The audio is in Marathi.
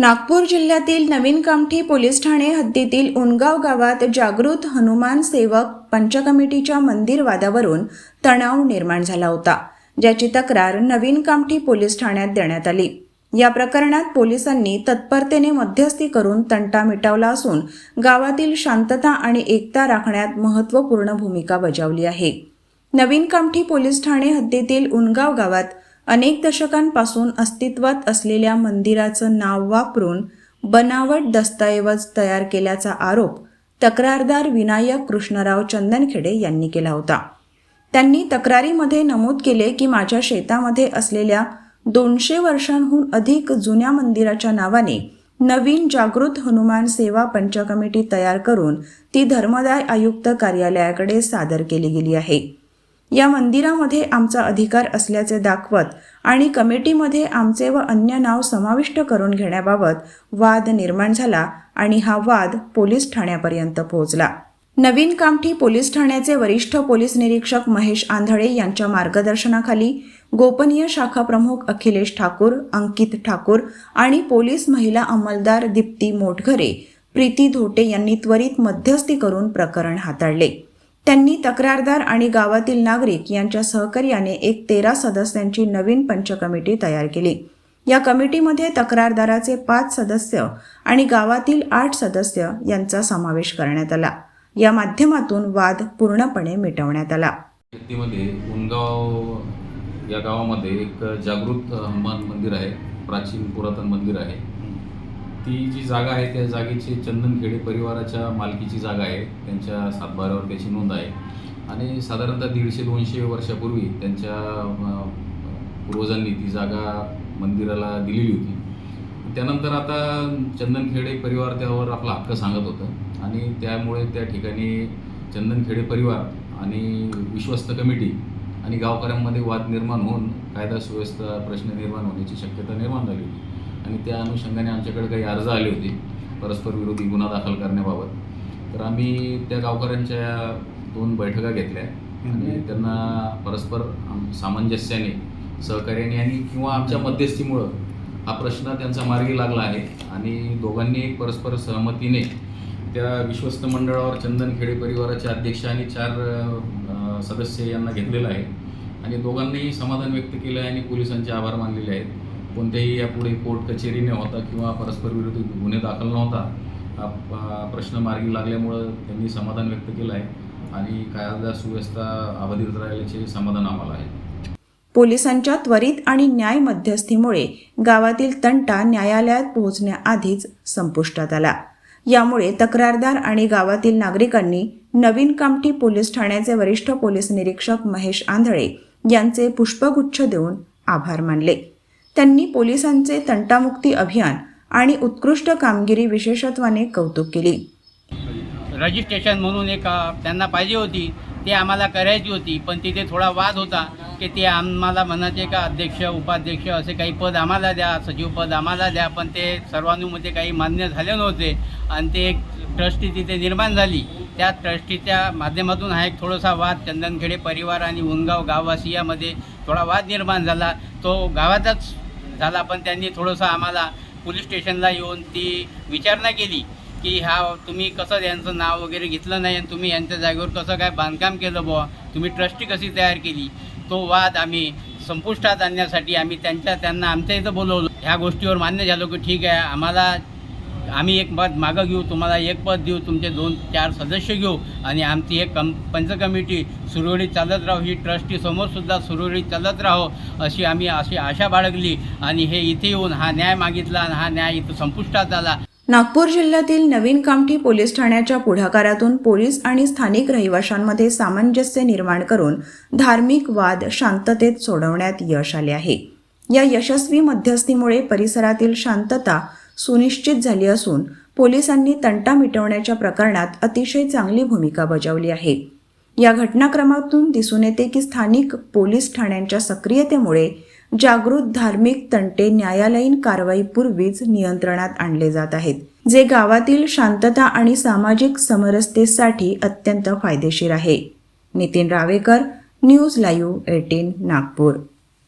नागपूर जिल्ह्यातील नवीन कामठी पोलीस ठाणे हद्दीतील उनगाव गावात जागृत हनुमान सेवक पंचकमिटीच्या मंदिर वादावरून तणाव निर्माण झाला होता ज्याची तक्रार नवीन कामठी पोलीस ठाण्यात देण्यात आली. या प्रकरणात पोलिसांनी तत्परतेने मध्यस्थी करून तंटा मिटवला असून गावातील शांतता आणि एकता राखण्यात महत्त्वपूर्ण भूमिका बजावली आहे. नवीन कामठी पोलीस ठाणे हद्दीतील उनगाव गावात अनेक दशकांपासून अस्तित्वात असलेल्या मंदिराचं नाव वापरून बनावट दस्तऐवज तयार केल्याचा आरोप तक्रारदार विनायक कृष्णराव चंदनखेडे यांनी केला होता. त्यांनी तक्रारीमध्ये नमूद केले की माझ्या शेतामध्ये असलेल्या दोनशे वर्षांहून अधिक जुन्या मंदिराच्या नावाने नवीन जागृत हनुमान सेवा पंचकमिटी तयार करून ती धर्मदाय आयुक्त कार्यालयाकडे सादर केली गेली आहे. या मंदिरामध्ये आमचा अधिकार असल्याचे दाखवत आणि कमिटीमध्ये आमचे व अन्य नाव समाविष्ट करून घेण्याबाबत वाद निर्माण झाला आणि हा वाद पोलीस ठाण्यापर्यंत पोहोचला. नवीन कामठी पोलीस ठाण्याचे वरिष्ठ पोलीस निरीक्षक महेश आंधळे यांच्या मार्गदर्शनाखाली गोपनीय शाखा प्रमुख अखिलेश ठाकूर अंकित ठाकूर आणि पोलीस महिला अंमलदार दीप्ती मोटघरे प्रीती धोटे यांनी त्वरित मध्यस्थी करून प्रकरण हाताळले. त्यांनी तक्रारदार आणि गावातील नागरिक यांच्या सहकार्याने एक तेरा सदस्यांची नवीन पंचकमिटी तयार केली. या कमिटीमध्ये तक्रारदाराचे पाच सदस्य आणि गावातील आठ सदस्य यांचा समावेश करण्यात आला. या माध्यमातून वाद पूर्णपणे मिटवण्यात आला. उनगाव या गावामध्ये एक जागृत हनुमान मंदिर आहे प्राचीन पुरातन मंदिर आहे. ती जी जागा आहे त्या जागेची चंदनखेडे परिवाराच्या मालकीची जागा आहे. त्यांच्या सातबाऱ्यावर त्याची नोंद आहे. आणि साधारणतः दीडशे दोनशे वर्षापूर्वी त्यांच्या पूर्वजांनी ती जागा मंदिराला दिलेली होती. त्यानंतर आता चंदनखेडे परिवार त्यावर आपला हक्क सांगत होतं. आणि त्यामुळे त्या ठिकाणी चंदनखेडे परिवार आणि विश्वस्त कमिटी आणि गावकऱ्यांमध्ये वाद निर्माण होऊन कायदा सुव्यवस्था प्रश्न निर्माण होण्याची शक्यता निर्माण झाली होती. आणि त्या अनुषंगाने आमच्याकडे काही अर्ज आले होते परस्पर विरोधी गुन्हा दाखल करण्याबाबत. तर आम्ही त्या गावकऱ्यांच्या दोन बैठका घेतल्या आणि त्यांना परस्पर सामंजस्याने सहकार्याने आणि किंवा आमच्या मध्यस्थीमुळं हा प्रश्न त्यांचा मार्गी लागला आहे आणि दोघांनी एक परस्पर सहमतीने त्या विश्वस्त मंडळावर चंदनखेडे परिवाराचे अध्यक्ष आणि चार सदस्य यांना घेतलेलं आहे. आणि दोघांनीही समाधान व्यक्त केलं आहे आणि पोलिसांचे आभार मानलेले आहेत. कोणत्याही यापुढे कोर्ट कचेरी न होता किंवा परस्पर विरोधी गुन्हे दाखल नव्हता हा प्रश्न मार्गी लागल्यामुळं त्यांनी समाधान व्यक्त केलं आहे आणि कायदा सुव्यवस्था अबाधित राहिल्याचे समाधान आम्हाला आहे. पोलिसांच्या त्वरित आणि न्याय मध्यस्थीमुळे गावातील तंटा न्यायालयात पोहोचण्याआधीच संपुष्टात आला. यामुळे तक्रारदार आणि गावातील नागरिकांनी नवीन कामठी पोलीस ठाण्याचे वरिष्ठ पोलीस निरीक्षक महेश आंधळे यांचे पुष्पगुच्छ देऊन आभार मानले. त्यांनी पोलिसांचे तंटामुक्ती अभियान आणि उत्कृष्ट कामगिरी विशेषत्वाने कौतुक केली. रजिस्ट्रेशन म्हणून एक त्यांना पाहिजे होती ते आम्हाला करायची होती पण तिथे थोडा वाद होता की ते आम्हाला म्हणायचे का अध्यक्ष उपाध्यक्ष असे काही पद आम्हाला द्या सचिव पद आम्हाला द्या पण ते सर्वानुमते काही मान्य झाले नव्हते. आणि ते एक ट्रस्टी तिथे निर्माण झाली. त्या ट्रस्टीच्या माध्यमातून हा एक थोडासा वाद चंदनखेडे परिवार आणि उनगाव गाववासी यामध्ये थोडा वाद निर्माण झाला. तो गावातच झाला पण त्यांनी थोडंसं आम्हाला पोलीस स्टेशनला येऊन ती विचारणा केली की हा तुम्ही कसं यांचं नाव वगैरे घेतलं नाही आणि तुम्ही यांच्या जागेवर कसं काय बांधकाम केलं बुवा? तुम्ही ट्रस्टी कशी तयार केली? तो वाद आम्ही संपुष्टात आणण्यासाठी आम्ही त्यांच्या त्यांना आमच्या इथं बोलवलं. ह्या गोष्टीवर मान्य झालो की ठीक आहे आम्हाला आम्ही एक पद मागं घेऊ तुम्हाला एक पद देऊ तुमचे दोन चार सदस्य घेऊ आणि आमची एक कम पंच कमिटी सुरळीत चालत राहू ही ट्रस्टी समोरसुद्धा सुरळीत चालत राहो अशी आम्ही अशी आशा बाळगली आणि हे इथे येऊन हा न्याय मागितला आणि हा न्याय इथं संपुष्टात आला नागपूर जिल्ह्यातील नवीन कामठी पोलीस ठाण्याच्या पुढाकारातून पोलीस आणि स्थानिक रहिवाशांमध्ये सामंजस्य निर्माण करून धार्मिक वाद शांततेत सोडवण्यात यश आले आहे. या यशस्वी मध्यस्थीमुळे परिसरातील शांतता सुनिश्चित झाली असून पोलिसांनी तंटा मिटवण्याच्या प्रकरणात अतिशय चांगली भूमिका बजावली आहे. या घटनाक्रमातून दिसून येते की स्थानिक पोलीस ठाण्यांच्या सक्रियतेमुळे जागृत धार्मिक तंटे न्यायालयीन कारवाईपूर्वीच नियंत्रणात आणले जात आहेत जे गावातील शांतता आणि सामाजिक समरसतेसाठी अत्यंत फायदेशीर आहे. Nitin Ravekar news live eighteen Nagpur.